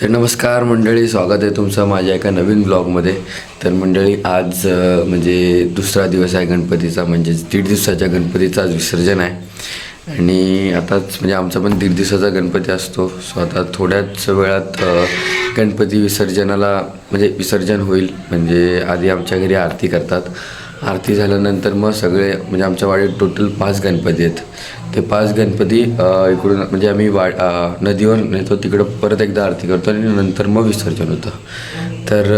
तर नमस्कार मंडळी स्वागत आहे तुमचं माझ्या एका नवीन ब्लॉगमध्ये तर मंडळी आज म्हणजे दुसरा दिवस आहे गणपतीचा म्हणजे दीड दिवसाच्या गणपतीचा आज विसर्जन आहे. आणि आताच म्हणजे आमचा पण दीड दिवसाचा गणपती असतो. सो आता थोड्याच वेळात गणपती विसर्जनाला म्हणजे विसर्जन होईल. म्हणजे आधी आमच्या घरी आरती करतात. आरती झाल्यानंतर मग सगळे म्हणजे आमच्या वाडीत टोटल पाच गणपती आहेत. ते पाच गणपती इकडून म्हणजे आम्ही वा नदीवर नेतो तिकडं परत एकदा आरती करतो आणि नंतर मग विसर्जन होतं. तर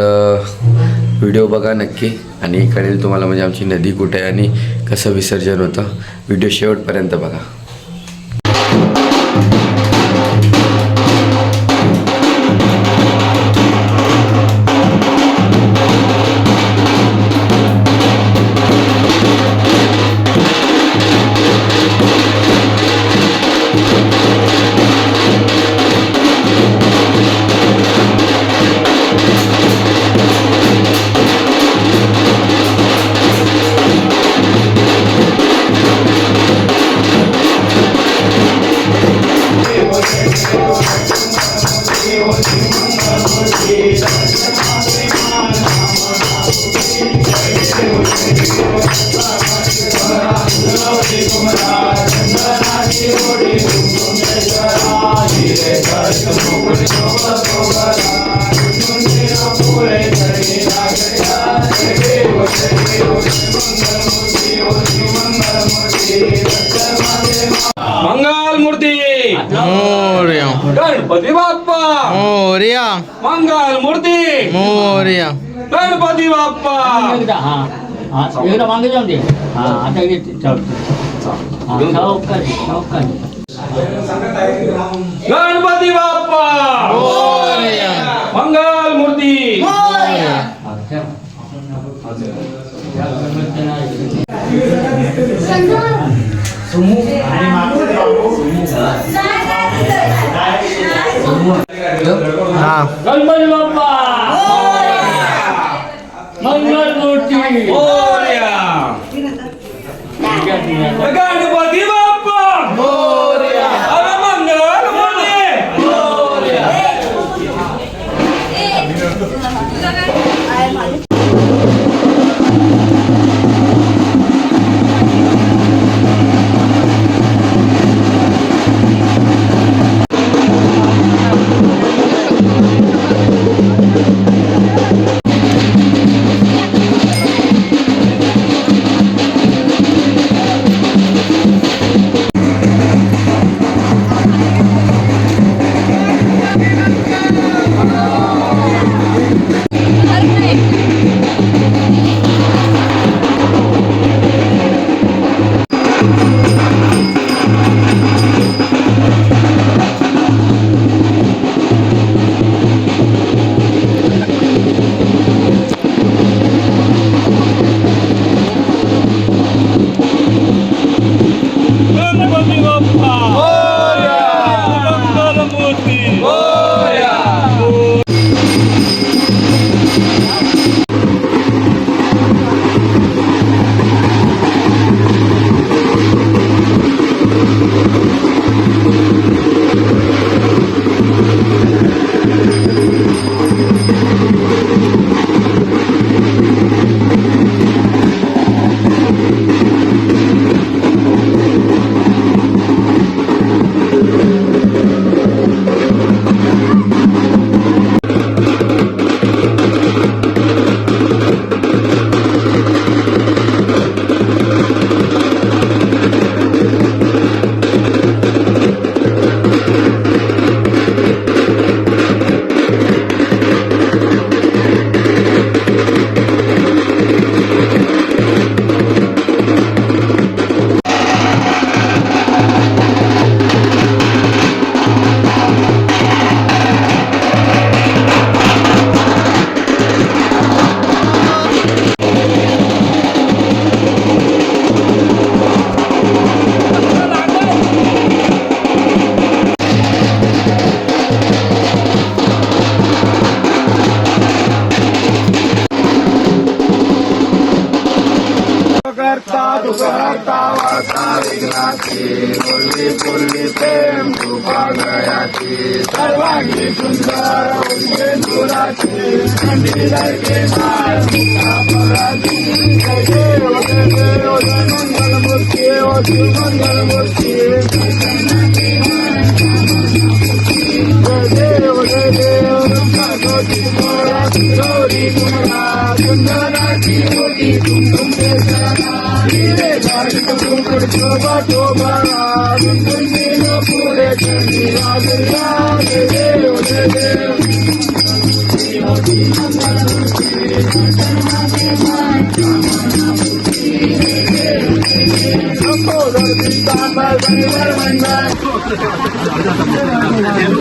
व्हिडिओ बघा नक्की आणि कळेल तुम्हाला म्हणजे आमची नदी कुठे आहे आणि कसं विसर्जन होतं. व्हिडिओ शेवटपर्यंत बघा. மங்கால் மூர்த்தி. मोर्या. गणपती बाप्पा मोर्या. मंगल मूर्ती. मोर्या. गणपती बाप्पा एकदा मागे जाऊन दे. हा आता गणपती बाप्पा मोर्या. मंगल मूर्ती. हा, itu. Nah. Kalman apa? Mangga Murti. Oh ya. Mangga Murti. Bapak. Oh. तावा सारिला की बोली बोली प्रेम डूबा गया की सर्वांगी सुंदर उसके दूरा की ठंडी लड़के साथ अपराधी कैसे ओके ओके मंगल मूर्ति ओ शिव मंगल मूर्ति शोभा शोभा पूरे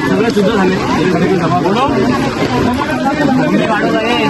सगळं शुद्ध झाले जमा बोलो वाढत आहे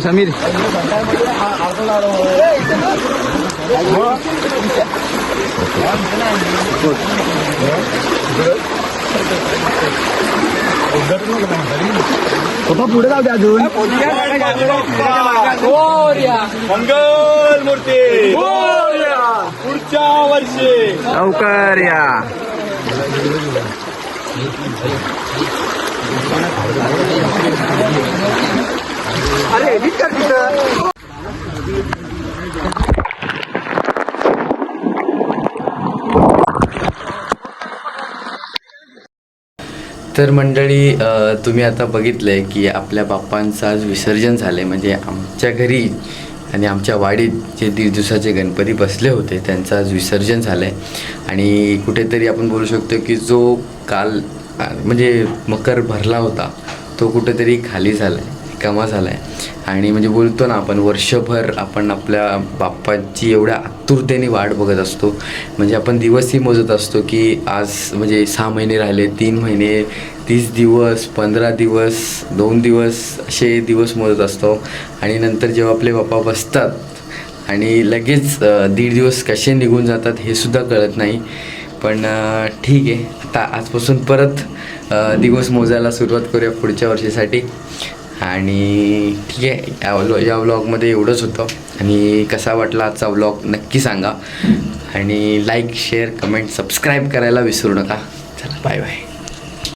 समीर पुढे जाऊ द्या अजून मंगल मूर्ती पुढच्या वर्षी लवकर या तर मंडळी तुम्ही आता बघितलं आहे की आपल्या बाप्पांचं आज विसर्जन झालं आहे म्हणजे आमच्या घरी आणि आमच्या वाडीत जे दीड दिवसाचे गणपती बसले होते त्यांचं आज विसर्जन झालं आहे आणि कुठेतरी आपण बोलू शकतो की जो काल म्हणजे मकर भरला होता तो कुठेतरी खाली झाला आहे कमा झाला आहे आणि म्हणजे बोलतो ना आपण वर्षभर आपण आपल्या बाप्पाची एवढ्या आतुरतेने वाट बघत असतो. म्हणजे आपण दिवसही मोजत असतो की आज म्हणजे सहा महिने राहिले तीन महिने तीस दिवस पंधरा दिवस दोन दिवस असे दिवस मोजत असतो. आणि नंतर जेव्हा आपले बाप्पा बसतात आणि लगेच दीड दिवस कसे निघून जातात हे सुद्धा कळत नाही. पण ठीक आहे. आता आजपासून परत दिवस मोजायला सुरुवात करूया पुढच्या वर्षीसाठी. आणि ठीक आहे या व्लॉ या व्लॉगमध्ये एवढंच होतं. आणि कसा वाटला आजचा व्लॉग नक्की सांगा. आणि लाईक शेअर कमेंट सबस्क्राईब करायला विसरू नका. चला बाय बाय